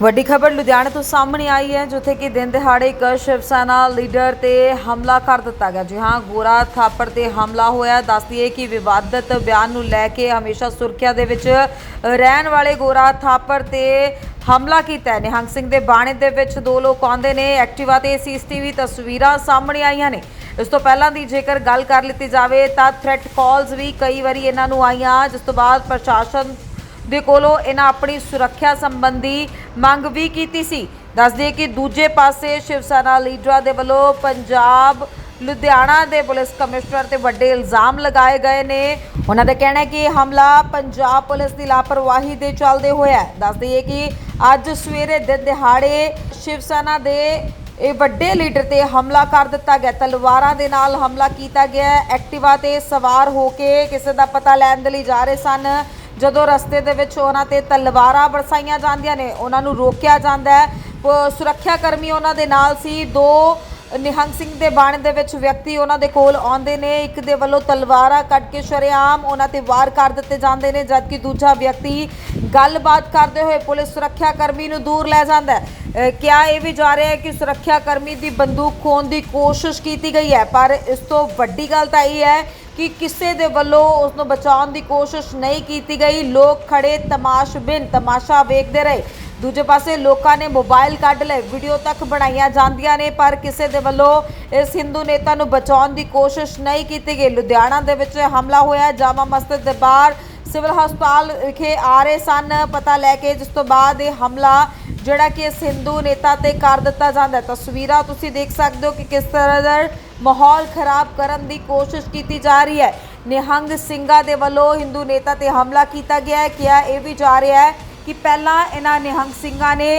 ਵੱਡੀ ਖਬਰ ਲੁਧਿਆਣਾ ਤੋਂ ਸਾਹਮਣੇ ਆਈ ਹੈ, ਜਿੱਥੇ ਕਿ ਦਿਨ ਦਿਹਾੜੇ ਇੱਕ ਸ਼ਿਵ ਸੈਨਾ ਲੀਡਰ ਤੇ ਹਮਲਾ ਕਰ ਦਿੱਤਾ ਗਿਆ। ਜੀ ਹਾਂ, ਗੋਰਾ ਥਾਪੜ ਤੇ ਹਮਲਾ ਹੋਇਆ। ਦੱਸਦੀਏ ਕਿ ਵਿਵਾਦਤ ਬਿਆਨ ਨੂੰ ਲੈ ਕੇ ਹਮੇਸ਼ਾ ਸੁਰੱਖਿਆ ਦੇ ਵਿੱਚ ਰਹਿਣ ਵਾਲੇ ਗੋਰਾ ਥਾਪੜ ਤੇ ਹਮਲਾ ਕੀਤਾ ਨਿਹੰਗ ਸਿੰਘ ਦੇ ਬਾਣੇ ਦੇ ਵਿੱਚ ਦੋ ਲੋਕ ਆਉਂਦੇ ਨੇ। ਐਕਟਿਵਾ ਤੇ ਸੀਸੀਟੀਵੀ ਤਸਵੀਰਾਂ ਸਾਹਮਣੇ ਆਈਆਂ ਨੇ। ਇਸ ਤੋਂ ਪਹਿਲਾਂ ਦੀ ਜੇਕਰ ਗੱਲ ਕਰ ਲਿੱਤੀ ਜਾਵੇ ਤਾਂ ਥ੍ਰੈਟ ਕਾਲਸ ਵੀ ਕਈ ਵਾਰੀ ਇਹਨਾਂ ਨੂੰ ਆਈਆਂ। ਜਿਸ ਤੋਂ ਬਾਅਦ ਪ੍ਰਸ਼ਾਸਨ ਦੇ ਕੋਲੋਂ ਇਹਨਾਂ ਆਪਣੀ ਸੁਰੱਖਿਆ ਸੰਬੰਧੀ ਮੰਗ ਵੀ ਕੀਤੀ ਸੀ। ਦੱਸ ਕਿ ਦੂਜੇ ਪਾਸੇ ਸ਼ਿਵ ਸੈਨਾ ਲੀਡਰਾਂ ਦੇ ਵੱਲੋਂ ਪੰਜਾਬ, ਲੁਧਿਆਣਾ ਦੇ ਪੁਲਿਸ ਕਮਿਸ਼ਨਰ ਤੇ ਵੱਡੇ ਇਲਜ਼ਾਮ ਲਗਾਏ ਗਏ ਨੇ। ਉਹਨਾਂ ਦਾ ਕਹਿਣਾ ਹੈ ਕਿ ਇਹ ਹਮਲਾ ਪੰਜਾਬ ਪੁਲਿਸ ਦੀ ਲਾਪਰਵਾਹੀ ਦੇ ਚੱਲਦੇ ਹੋਇਆ ਹੈ। ਦੱਸ ਦਈਏ ਕਿ ਅੱਜ ਸਵੇਰੇ ਦਿਨ ਦਿਹਾੜੇ ਸ਼ਿਵ ਸੈਨਾ ਦੇ ਇਹ ਵੱਡੇ ਲੀਡਰ ਤੇ ਹਮਲਾ ਕਰ ਦਿੱਤਾ ਗਿਆ। ਤਲਵਾਰਾਂ ਦੇ ਨਾਲ ਹਮਲਾ ਕੀਤਾ ਗਿਆ। ਹੈ। ਐਕਟਿਵਾ ਤੇ ਸਵਾਰ ਹੋ ਕੇ ਕਿਸੇ ਦਾ ਪਤਾ ਲੈਣ ਦੇ ਲਈ ਜਾ ਰਹੇ ਸਨ। ਜਦੋਂ ਰਸਤੇ ਦੇ ਵਿੱਚ ਉਹਨਾਂ ਤੇ ਤਲਵਾਰਾਂ ਬਰਸਾਈਆਂ ਜਾਂਦੀਆਂ ਨੇ, ਉਹਨਾਂ ਨੂੰ ਰੋਕਿਆ ਜਾਂਦਾ ਹੈ। ਪ- ਸੁਰੱਖਿਆ ਕਰਮੀ ਉਹਨਾਂ ਦੇ ਨਾਲ ਸੀ। ਦੋ ਨਿਹੰਗ ਸਿੰਘ ਦੇ ਬਾਣੇ ਦੇ ਵਿੱਚ ਵਿਅਕਤੀ ਉਹਨਾਂ ਦੇ ਕੋਲ ਆਉਂਦੇ ਨੇ। ਇੱਕ ਦੇ ਵੱਲੋਂ ਤਲਵਾਰਾਂ ਕੱਟ ਕੇ ਸ਼ਰੇਆਮ ਉਹਨਾਂ ਤੇ ਵਾਰ ਕਰ ਦਿੱਤੇ ਜਾਂਦੇ ਨੇ, ਜਦਕਿ ਦੂਜਾ ਵਿਅਕਤੀ ਗੱਲਬਾਤ ਕਰਦੇ ਹੋਏ ਪੁਲਿਸ ਸੁਰੱਖਿਆ ਕਰਮੀ ਨੂੰ ਦੂਰ ਲੈ ਜਾਂਦਾ ਹੈ। ਅਹ ਕਿਹਾ ਇਹ ਵੀ ਜਾ ਰਿਹਾ ਹੈ ਕਿ ਸੁਰੱਖਿਆ ਕਰਮੀ ਦੀ ਬੰਦੂਕ ਖੋਣ ਦੀ ਕੋਸ਼ਿਸ਼ ਕੀਤੀ ਗਈ ਹੈ, ਪਰ ਇਸ ਤੋਂ ਵੱਡੀ ਗੱਲ ਤਾਂ ਇਹ ਹੈ ਕਿ ਕਿਸੇ ਦੇ ਵੱਲੋਂ ਉਸ ਨੂੰ ਬਚਾਉਣ ਦੀ ਕੋਸ਼ਿਸ਼ ਨਹੀਂ ਕੀਤੀ ਗਈ। ਲੋਕ ਖੜੇ ਤਮਾਸ਼ਬਿਨ ਤਮਾਸ਼ਾ ਵੇਖਦੇ ਰਹੇ। ਦੂਜੇ ਪਾਸੇ ਲੋਕਾਂ ਨੇ ਮੋਬਾਈਲ ਕੱਢ ਲਏ। ਵੀਡੀਓ ਤੱਕ ਬਣਾਈਆਂ ਜਾਂਦੀਆਂ ਨੇ, ਪਰ ਕਿਸੇ ਦੇ ਵੱਲੋਂ ਇਸ ਹਿੰਦੂ ਨੇਤਾ ਨੂੰ ਬਚਾਉਣ ਦੀ ਕੋਸ਼ਿਸ਼ ਨਹੀਂ ਕੀਤੀ ਗਈ। ਲੁਧਿਆਣਾ ਦੇ ਵਿੱਚ ਹਮਲਾ ਹੋਇਆ। ਜਾਮਾ ਮਸਜਿਦ ਦੇ ਬਾਹਰ ਸਿਵਲ ਹਸਪਤਾਲ ਵਿਖੇ ਆ ਰਹੇ ਸਨ। ਪਤਾ ਲੈ ਕੇ ਜਿਸ ਤੋਂ ਬਾਅਦ ਇਹ ਹਮਲਾ ਜਿਹੜਾ ਕਿ ਇਸ ਹਿੰਦੂ ਨੇਤਾ ਤੇ ਕਰ ਦਿੱਤਾ ਜਾਂਦਾ ਤਸਵੀਰਾਂ ਤੁਸੀਂ ਦੇਖ ਸਕਦੇ ਹੋ ਕਿ ਕਿਸ ਤਰ੍ਹਾਂ ਦਾ ਮਾਹੌਲ ਖਰਾਬ ਕਰਨ ਦੀ ਕੋਸ਼ਿਸ਼ ਕੀਤੀ ਜਾ ਰਹੀ ਹੈ। ਨਿਹੰਗ ਸਿੰਘਾਂ ਦੇ ਵੱਲੋਂ ਹਿੰਦੂ ਨੇਤਾ ਤੇ ਹਮਲਾ ਕੀਤਾ ਗਿਆ ਹੈ। ਕਿਹਾ ਇਹ ਵੀ ਜਾ ਰਿਹਾ ਹੈ ਕਿ ਪਹਿਲਾਂ ਇਹਨਾਂ ਨਿਹੰਗ ਸਿੰਘਾਂ ਨੇ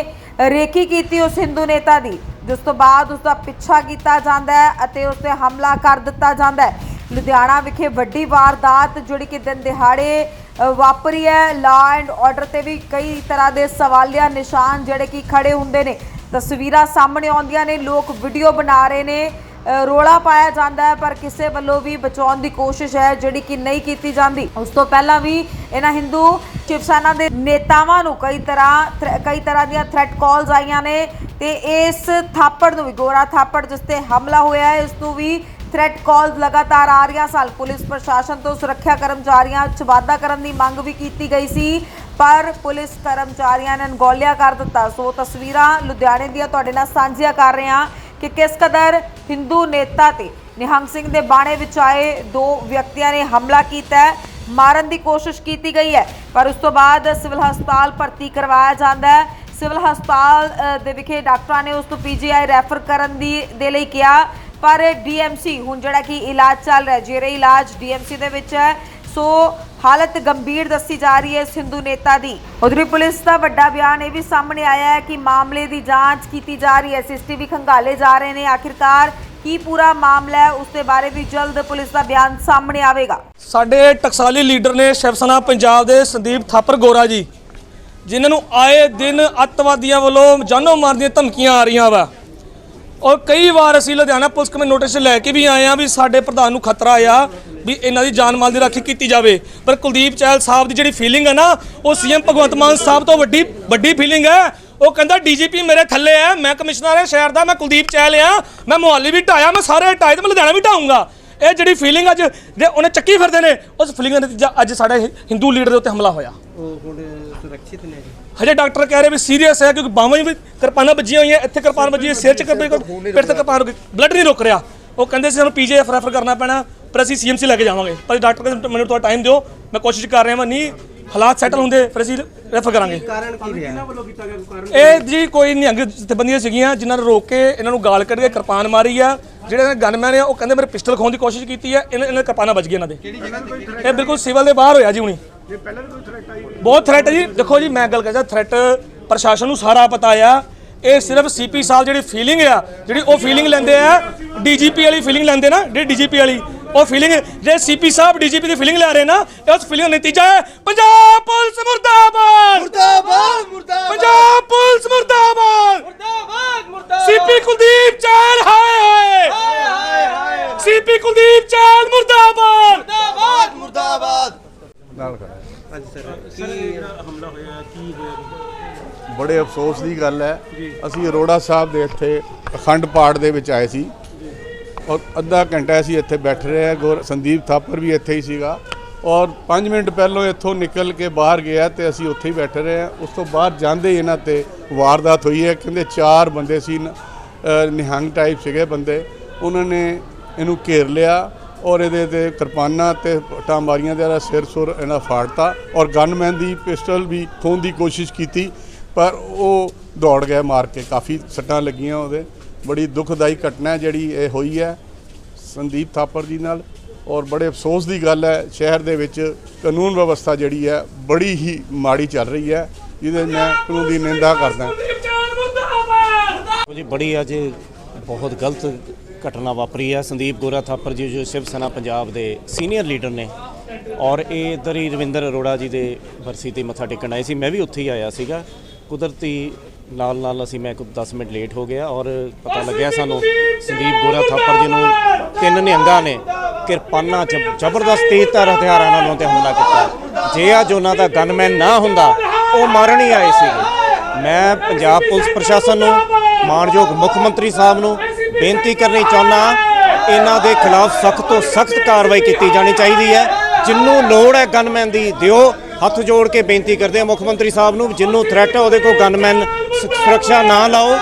ਰੇਕੀ ਕੀਤੀ ਉਸ ਹਿੰਦੂ ਨੇਤਾ ਦੀ। ਜਿਸ ਤੋਂ ਬਾਅਦ ਉਸ ਦਾ ਪਿੱਛਾ ਕੀਤਾ ਜਾਂਦਾ ਹੈ ਅਤੇ ਉਸ ਤੇ ਹਮਲਾ ਕਰ ਦਿੱਤਾ ਜਾਂਦਾ ਹੈ। ਲੁਧਿਆਣਾ ਵਿਖੇ ਵੱਡੀ ਵਾਰਦਾਤ ਜਿਹੜੀ ਕਿ ਦਿਨ ਦਿਹਾੜੇ ਵਾਪਰੀ ਹੈ। ਲਾ ਐਂਡ ਆਰਡਰ ਤੇ ਵੀ ਕਈ ਤਰ੍ਹਾਂ ਦੇ ਸਵਾਲੀਆ ਨਿਸ਼ਾਨ ਜਿਹੜੇ ਕਿ ਖੜੇ ਹੁੰਦੇ ਨੇ। ਤਸਵੀਰਾਂ ਸਾਹਮਣੇ ਆਉਂਦੀਆਂ ਨੇ। ਲੋਕ ਵੀਡੀਓ ਬਣਾ ਰਹੇ ਨੇ। ਅ, ਰੋਲਾ ਪਾਇਆ ਜਾਂਦਾ ਹੈ ਪਰ ਕਿਸੇ ਵੱਲੋਂ ਵੀ ਬਚਾਉਣ ਦੀ ਕੋਸ਼ਿਸ਼ ਹੈ ਜਿਹੜੀ ਕਿ ਨਹੀਂ ਕੀਤੀ ਜਾਂਦੀ। ਉਸ ਤੋਂ ਪਹਿਲਾਂ ਵੀ ਇਹਨਾਂ ਹਿੰਦੂ ਸ਼ਿਵ ਸੈਨਾ ਦੇ ਨੇਤਾਵਾਂ ਨੂੰ ਕਈ ਤਰ੍ਹਾਂ ਥ੍ਰੈ- ਕਈ ਤਰ੍ਹਾਂ ਦੀਆਂ ਥ੍ਰੈਟ ਕਾਲਸ ਆਈਆਂ ਨੇ ਤੇ ਇਸ ਥਾਪੜ ਨੂੰ ਵੀ ਗੋਰਾ ਥਾਪੜ ਜਿਸ ਤੇ ਹਮਲਾ ਹੋਇਆ ਹੈ ਇਸ ਨੂੰ ਵੀ ਥ੍ਰੈਟ ਕਾਲਸ ਲਗਾਤਾਰ ਆ ਰਹੀਆਂ ਸਨ। ਪੁਲਿਸ ਪ੍ਰਸ਼ਾਸਨ ਤੋਂ ਸੁਰੱਖਿਆ ਕਰਮਚਾਰੀਆਂ 'ਚ ਵਾਧਾ ਕਰਨ ਦੀ ਮੰਗ ਵੀ ਕੀਤੀ ਗਈ ਸੀ, ਪਰ ਪੁਲਿਸ ਕਰਮਚਾਰੀਆਂ ਨੇ ਅਣਗੌਲਿਆ ਕਰ ਦਿੱਤਾ। ਸੋ ਤਸਵੀਰਾਂ ਲੁਧਿਆਣੇ ਦੀਆਂ ਤੁਹਾਡੇ ਨਾਲ ਸਾਂਝੀਆਂ ਕਰ ਰਹੇ ਹਾਂ ਕਿ ਕਿਸ ਕਦਰ ਹਿੰਦੂ ਨੇਤਾ ਤੇ ਨਿਹੰਗ ਸਿੰਘ ਦੇ ਬਾਣੇ ਵਿੱਚ ਆਏ ਦੋ ਵਿਅਕਤੀਆਂ ਨੇ ਹਮਲਾ ਕੀਤਾ ਹੈ। ਮਾਰਨ ਦੀ ਕੋਸ਼ਿਸ਼ ਕੀਤੀ ਗਈ ਹੈ, ਪਰ ਉਸ ਤੋਂ ਬਾਅਦ ਸਿਵਲ ਹਸਪਤਾਲ ਭਰਤੀ ਕਰਵਾਇਆ ਜਾਂਦਾ ਹੈ। ਸਿਵਲ ਹਸਪਤਾਲ ਦੇ ਵਿਖੇ ਡਾਕਟਰਾਂ ਨੇ ਉਸ ਨੂੰ ਪੀਜੀਆਈ ਰੈਫਰ ਕਰਨ ਦੀ, ਦੇ ਲਈ ਕਿਹਾ। ਪਰ ਡੀਐਮਸੀ, ਹੁਣ ਜਿਹੜਾ ਕਿ ਇਲਾਜ ਚੱਲ ਰਿਹਾ ਜਿਹੜੇ ਇਲਾਜ ਡੀਐਮਸੀ ਦੇ ਵਿੱਚ ਹੈ। ਸੋ ਹਾਲਤ ਗੰਭੀਰ ਦੱਸੀ ਜਾ ਰਹੀ ਹੈ ਸਿੰਧੂ ਨੇਤਾ ਦੀ। ਉਧਰੀ ਪੁਲਿਸ ਦਾ ਵੱਡਾ ਬਿਆਨ ਇਹ ਵੀ ਸਾਹਮਣੇ ਆਇਆ ਹੈ ਕਿ ਮਾਮਲੇ ਦੀ ਜਾਂਚ ਕੀਤੀ ਜਾ ਰਹੀ ਹੈ। ਸੀਸੀਟੀਵੀ ਖੰਗਾਲੇ ਜਾ ਰਹੇ ਨੇ। ਆਖਿਰਕਾਰ ਕੀ ਪੂਰਾ ਮਾਮਲਾ ਹੈ, ਉਸ ਦੇ ਬਾਰੇ ਵੀ ਜਲਦ ਪੁਲਿਸ ਦਾ ਬਿਆਨ ਸਾਹਮਣੇ ਆਵੇਗਾ। ਸਾਡੇ ਟਕਸਾਲੀ ਲੀਡਰ ਨੇ ਸ਼ਿਵ ਸੈਨਾ ਪੰਜਾਬ ਦੇ ਸੰਦੀਪ ਥਾਪਰ ਗੋਰਾ ਜੀ, ਜਿਨ੍ਹਾਂ ਨੂੰ ਆਏ ਦਿਨ ਅੱਤਵਾਦੀਆਂ ਵੱਲੋਂ ਜਾਨੋਂ ਮਾਰਨ ਦੀਆਂ ਧਮਕੀਆਂ ਆ ਰਹੀਆਂ ਵਾ। ਔਰ ਕਈ ਵਾਰ ਅਸੀਂ ਲੁਧਿਆਣਾ ਪੁਲਿਸ ਕਮੇ ਨੋਟਿਸ ਲੈ ਕੇ ਵੀ ਆਏ ਆ ਵੀ ਸਾਡੇ ਪ੍ਰਧਾਨ ਨੂੰ ਖਤਰਾ ਆ ਵੀ ਇਹਨਾਂ ਦੀ ਜਾਨ ਮਾਲ ਦੀ ਰਾਖੀ ਕੀਤੀ ਜਾਵੇ। ਪਰ ਕੁਲਦੀਪ ਚਹਿਲ ਸਾਹਿਬ ਦੀ ਜਿਹੜੀ ਫੀਲਿੰਗ ਹੈ ਨਾ, ਉਹ ਸੀਐਮ ਭਗਵੰਤ ਮਾਨ ਸਾਹਿਬ ਤੋਂ ਵੱਡੀ ਵੱਡੀ ਫੀਲਿੰਗ ਹੈ ਉਹ ਕਹਿੰਦਾ, ਡੀਜੀਪੀ ਮੇਰੇ ਥੱਲੇ ਹੈ ਮੈਂ ਕਮਿਸ਼ਨਰ ਹੈ ਸ਼ਹਿਰ ਦਾ, ਮੈਂ ਕੁਲਦੀਪ ਚਹਿਲ ਆ, ਮੈਂ ਮੁਹਾਲੀ ਵੀ ਢਾਇਆ, ਮੈਂ ਸਾਰੇ ਢਾਏ ਤੇ ਮੈਂ ਲੁਧਿਆਣਾ ਵੀ ਢਾਊਂਗਾ। ਇਹ ਜਿਹੜੀ ਫੀਲਿੰਗ ਅੱਜ ਜੇ ਉਹਨੇ ਚੱਕੀ ਫਿਰਦੇ ਨੇ ਉਸ ਫੀਲਿੰਗ ਦਾ ਨਤੀਜਾ ਅੱਜ ਸਾਡੇ ਹਿੰਦੂ ਲੀਡਰ ਦੇ ਉੱਤੇ ਹਮਲਾ ਹੋਇਆ। ਉਹ ਹੁਣ ਸੁਰੱਖਿਅਤ ਨੇ ਜੀ। ਹਜੇ ਡਾਕਟਰ ਕਹਿ ਰਹੇ ਵੀ ਸੀਰੀਅਸ ਹੈ ਕਿਉਂਕਿ ਬਾਹਾਂ ਵੀ ਕਿਰਪਾਨਾਂ ਵੱਜੀਆਂ ਹੋਈਆਂ ਇੱਥੇ ਕਿਰਪਾਨ ਵੱਜੀ ਹੈ ਸਿਰ 'ਚ ਕਿਰਪਾਨ ਪਿੱਠ ਤੇ ਕਿਰਪਾਨ ਰੁਕੀ ਬਲੱਡ ਨਹੀਂ ਰੁਕ ਰਿਹਾ। ਉਹ ਕਹਿੰਦੇ ਸੀ ਸਾਨੂੰ ਪੀਜੀਐਫ ਰੈਫਰ ਕਰਨਾ ਪੈਣਾ ਪਰ ਅਸੀਂ ਸੀਐਮਸੀ ਲੈ ਕੇ ਜਾਵਾਂਗੇ। ਪਰ ਡਾਕਟਰ ਕਹਿੰਦੇ ਮੈਨੂੰ ਥੋੜਾ ਟਾਈਮ ਦਿਓ ਮੈਂ ਕੋਸ਼ਿਸ਼ ਕਰ ਰਿਹਾ ਮੈਂ ਨਹੀਂ ਹਾਲਾਤ ਸੈਟਲ ਹੁੰਦੇ ਫਿਰ ਅਸੀਂ ਰੈਫਰ ਕਰਾਂਗੇ। ਕਾਰਨ ਕੀ ਰਿਹਾ? ਇਹਨਾਂ ਵੱਲੋਂ ਕੀਤਾ ਗਿਆ ਕਾਰਨ ਇਹ ਜੀ ਕੋਈ ਨਿਹੰਗ ਜਥੇਬੰਦੀਆਂ ਸੀਗੀਆਂ ਜਿਨ੍ਹਾਂ ਨੇ ਰੋਕ ਕੇ ਇਹਨਾਂ ਨੂੰ ਗਾਲ ਕੱਢ ਕੇ ਕਿਰਪਾਨ ਮਾਰੀ ਆ। ਜਿਹੜੇ ਗਨਮੈਨ ਆ ਉਹ ਕਹਿੰਦੇ ਮੇਰੇ ਪਿਸਟਲ ਖੋਣ ਦੀ ਕੋਸ਼ਿਸ਼ ਕੀਤੀ ਹੈ ਇਹਨਾਂ ਇਹਨਾਂ ਕਿਰਪਾਨਾਂ ਵੱਜ ਗਈਆਂ ਇਹਨਾਂ ਦੇ। ਇਹ ਬਿਲਕੁਲ ਸਿਵਲ ਦੇ ਬਾਹਰ ਹੋਇਆ ਜੀ ਹੁਣੀ। ਬਹੁਤ ਥ੍ਰੈਟ ਹੈ ਜੀ। ਦੇਖੋ ਜੀ ਮੈਂ ਗੱਲ ਕਰਦਾ ਥ੍ਰੈਟ ਪ੍ਰਸ਼ਾਸਨ ਨੂੰ ਸਾਰਾ ਪਤਾ ਆ। ਇਹ ਸਿਰਫ ਸੀਪੀ ਸਾਹਿਬ ਜਿਹੜੀ ਫੀਲਿੰਗ ਆ ਜਿਹੜੀ ਉਹ ਫੀਲਿੰਗ ਲੈਂਦੇ ਆ ਡੀਜੀਪੀ ਵਾਲੀ ਫੀਲਿੰਗ ਲੈਂਦੇ ਨਾ ਜਿਹੜੀ ਡੀਜੀਪੀ ਵਾਲੀ। ਉਹ ਫੀਲਿੰਗ ਜੇ ਸੀਪੀ ਸਾਹਿਬ ਡੀਜੀਪੀ ਦੀ ਫੀਲਿੰਗ ਲੈ ਰਹੇ ਨਾ ਇਹ ਉਸ ਫੀਲਿੰਗ ਦਾ ਨਤੀਜਾ ਹੈ ਪੰਜਾਬ ਪੁਲਿਸ ਮੁਰਦਾਬਾਦ। ਮੁਰਦਾਬਾਦ ਮੁਰਦਾਬਾਦ। ਪੰਜਾਬ ਪੁਲਿਸ ਮੁਰਦਾਬਾਦ। ਮੁਰਦਾਬਾਦ ਮੁਰਦਾਬਾਦ। ਸੀਪੀ ਕੁਲਦੀਪ ਚਾਲ ਹਾਏ ਹਾਏ। ਹਾਏ ਹਾਏ ਸੀਪੀ ਕੁਲਦੀਪ ਚਾਲ ਮੁਰਦਾਬਾਦ। ਮੁਰਦਾਬਾਦ ਮੁਰਦਾਬਾਦ। ਗੱਲ ਕਰ ਹਾਂਜੀ ਸਰ। ਕੀ ਹਮਲਾ ਹੋਇਆ ਕੀ ਹੋਇਆ? ਬੜੇ ਅਫਸੋਸ ਦੀ ਗੱਲ ਹੈ। ਅਸੀਂ ਅਰੋੜਾ ਸਾਹਿਬ ਦੇ ਇੱਥੇ ਅਖੰਡ ਪਾਠ ਦੇ ਵਿੱਚ ਆਏ ਸੀ। ਔਰ ਅੱਧਾ ਘੰਟਾ ਅਸੀਂ ਇੱਥੇ ਬੈਠ ਰਹੇ ਹਾਂ ਗੁਰ ਸੰਦੀਪ ਥਾਪਰ ਵੀ ਇੱਥੇ ਹੀ ਸੀਗਾ। ਔਰ 5 ਮਿੰਟ ਪਹਿਲਾਂ ਇੱਥੋਂ ਨਿਕਲ ਕੇ ਬਾਹਰ ਗਿਆ ਤੇ ਅਸੀਂ ਉੱਥੇ ਹੀ ਬੈਠੇ ਰਹੇ ਹਾਂ। ਉਸ ਤੋਂ ਬਾਅਦ ਜਾਂਦੇ ਹੀ ਇਹਨਾਂ ਤੇ ਵਾਰਦਾਤ ਹੋਈ ਹੈ। ਕਹਿੰਦੇ ਚਾਰ ਬੰਦੇ ਸੀ ਨ- ਅ, ਨਿਹੰਗ ਟਾਈਪ ਸੀਗੇ ਬੰਦੇ। ਉਹਨਾਂ ਨੇ ਇਹਨੂੰ ਘੇਰ ਲਿਆ ਔਰ ਇਹਦੇ ਤੇ ਕਿਰਪਾਨਾਂ ਤੇ ਪੱਟਾਂ ਮਾਰੀਆਂ ਤੇ ਇਹਦਾ ਸਿਰ ਸੁਰ ਇਹਨਾਂ ਫਾੜਤਾ ਔਰ ਗਨਮੈਨ ਦੀ ਪਿਸਟਲ ਵੀ ਖੋਣ ਦੀ ਕੋਸ਼ਿਸ਼ ਕੀਤੀ ਪਰ ਉਹ ਦੌੜ ਗਿਆ ਮਾਰ ਕੇ। ਕਾਫੀ ਸੱਟਾਂ ਲੱਗੀਆਂ ਉਹਦੇ। ਬੜੀ ਦੁਖਦਾਈ ਘਟਨਾ ਹੈ ਜਿਹੜੀ ਇਹ ਹੋਈ ਹੈ ਸੰਦੀਪ ਥਾਪਰ ਜੀ ਨਾਲ। ਔਰ ਬੜੇ ਅਫਸੋਸ ਦੀ ਗੱਲ ਹੈ ਸ਼ਹਿਰ ਦੇ ਵਿੱਚ ਕਾਨੂੰਨ ਵਿਵਸਥਾ ਜਿਹੜੀ ਹੈ ਬੜੀ ਹੀ ਮਾੜੀ ਚੱਲ ਰਹੀ ਹੈ ਜਿਹਦੇ ਮੈਂ ਕਾਨੂੰਨ ਦੀ ਨਿੰਦਾ ਕਰਦਾ ਜੀ ਬੜੀ ਅੱਜ ਬਹੁਤ ਗਲਤ ਘਟਨਾ ਵਾਪਰੀ ਹੈ। ਸੰਦੀਪ ਗੋਰਾ ਥਾਪਰ ਜੀ ਜੋ ਸ਼ਿਵ ਸੈਨਾ ਪੰਜਾਬ ਦੇ ਸੀਨੀਅਰ ਲੀਡਰ ਨੇ। ਔਰ ਇਹ ਇੱਧਰ ਹੀ ਰਵਿੰਦਰ ਅਰੋੜਾ ਜੀ ਦੇ ਬਰਸੀ ਤੇ ਮੱਥਾ ਟੇਕਣ ਆਏ ਸੀ। ਮੈਂ ਵੀ ਉੱਥੇ ਹੀ ਆਇਆ ਸੀਗਾ। ਕੁਦਰਤੀ ਨਾਲ ਨਾਲ ਅਸੀਂ ਮੈਂ ਕੁਝ 10 ਮਿੰਟ ਲੇਟ ਹੋ ਗਿਆ ਔਰ ਪਤਾ ਲੱਗਿਆ ਸਾਨੂੰ ਸੰਦੀਪ ਗੋਰਾ ਥਾਪਰ ਜੀ ਨੂੰ ਤਿੰਨ ਨਿਹੰਗਾਂ ਨੇ ਕਿਰਪਾਨਾਂ ਜ਼ਬ- ਜ਼ਬਰਦਸਤ ਤੇਜ਼ਧਾਰ ਹਥਿਆਰਾਂ ਨਾਲ ਉਹਨਾਂ ਤੇ ਹਮਲਾ ਕੀਤਾ। ਜੇ ਅੱਜ ਉਹਨਾਂ ਦਾ ਗਨਮੈਨ ਨਾ ਹੁੰਦਾ ਉਹ ਮਾਰਨ ਹੀ ਆਏ ਸੀਗੇ। ਮੈਂ ਪੰਜਾਬ ਪੁਲਿਸ ਪ੍ਰਸ਼ਾਸਨ ਨੂੰ ਮਾਨਯੋਗ ਮੁੱਖ ਮੰਤਰੀ ਸਾਹਿਬ ਨੂੰ ਬੇਨਤੀ ਕਰਨੀ ਚਾਹੁੰਦਾ ਇਹਨਾਂ ਦੇ ਖਿਲਾਫ ਸਖਤ ਤੋਂ ਸਖਤ ਕਾਰਵਾਈ ਕੀਤੀ ਜਾਣੀ ਚਾਹੀਦੀ ਹੈ। ਜਿੰਨੂੰ ਲੋੜ ਹੈ ਗਨਮੈਨ ਦੀ ਦਿਓ ਹੱਥ ਜੋੜ ਕੇ ਬੇਨਤੀ ਕਰਦੇ ਹਾਂ ਮੁੱਖ ਮੰਤਰੀ ਸਾਹਿਬ ਨੂੰ, ਜਿੰਨੂੰ ਥ੍ਰੈਟ ਹੈ ਉਹਦੇ ਕੋਲ ਗਨਮੈਨ ਸੁਰੱਖਿਆ ਨਾ ਲਾਓ।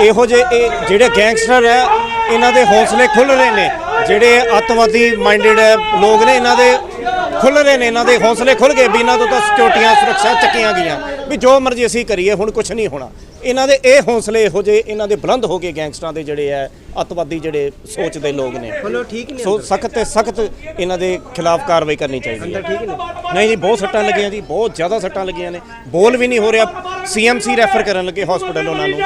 ਇਹੋ ਜਿਹੇ ਇਹ ਜਿਹੜੇ ਗੈਂਗਸਟਰ ਹੈ ਇਹਨਾਂ ਦੇ ਹੌਸਲੇ ਖੁੱਲ ਰਹੇ ਨੇ। ਜਿਹੜੇ ਅੱਤਵਾਦੀ ਮਾਈਂਡਡ ਲੋਕ ਨੇ ਇਹਨਾਂ ਦੇ ਖੁੱਲ ਰਹੇ ਨੇ ਇਹਨਾਂ ਦੇ ਹੌਸਲੇ ਖੁੱਲ ਗਏ ਵੀ ਇਹਨਾਂ ਤੋਂ ਤਾਂ ਸਿਕਿਉਰਟੀਆਂ ਸੁਰੱਖਿਆ ਚੱਕੀਆਂ ਗਈਆਂ। ਵੀ ਜੋ ਮਰਜ਼ੀ ਅਸੀਂ ਕਰੀਏ ਹੁਣ ਕੁਝ ਨਹੀਂ ਹੋਣਾ। ਇਹਨਾਂ ਦੇ ਇਹ ਹੌਸਲੇ ਇਹੋ ਜਿਹੇ ਇਹਨਾਂ ਦੇ ਬੁਲੰਦ ਹੋ ਗਏ ਗੈਂਗਸਟਰਾਂ ਦੇ ਜਿਹੜੇ ਆ ਅੱਤਵਾਦੀ ਜਿਹੜੇ ਸੋਚਦੇ ਲੋਕ ਨੇ। ਠੀਕ ਨੇ ਸੋ ਸਖਤ ਤੇ ਸਖਤ ਇਹਨਾਂ ਦੇ ਖਿਲਾਫ ਕਾਰਵਾਈ ਕਰਨੀ ਚਾਹੀਦੀ ਹੈ। ਠੀਕ ਨੇ ਨਹੀਂ ਜੀ ਬਹੁਤ ਸੱਟਾਂ ਲੱਗੀਆਂ ਜੀ ਬਹੁਤ ਜ਼ਿਆਦਾ ਸੱਟਾਂ ਲੱਗੀਆਂ ਨੇ। ਬੋਲ ਵੀ ਨਹੀਂ ਹੋ ਰਿਹਾ। ਸੀਐਮਸੀ ਰੈਫਰ ਕਰਨ ਲੱਗੇ ਹਸਪੀਟਲ ਉਹਨਾਂ ਨੂੰ।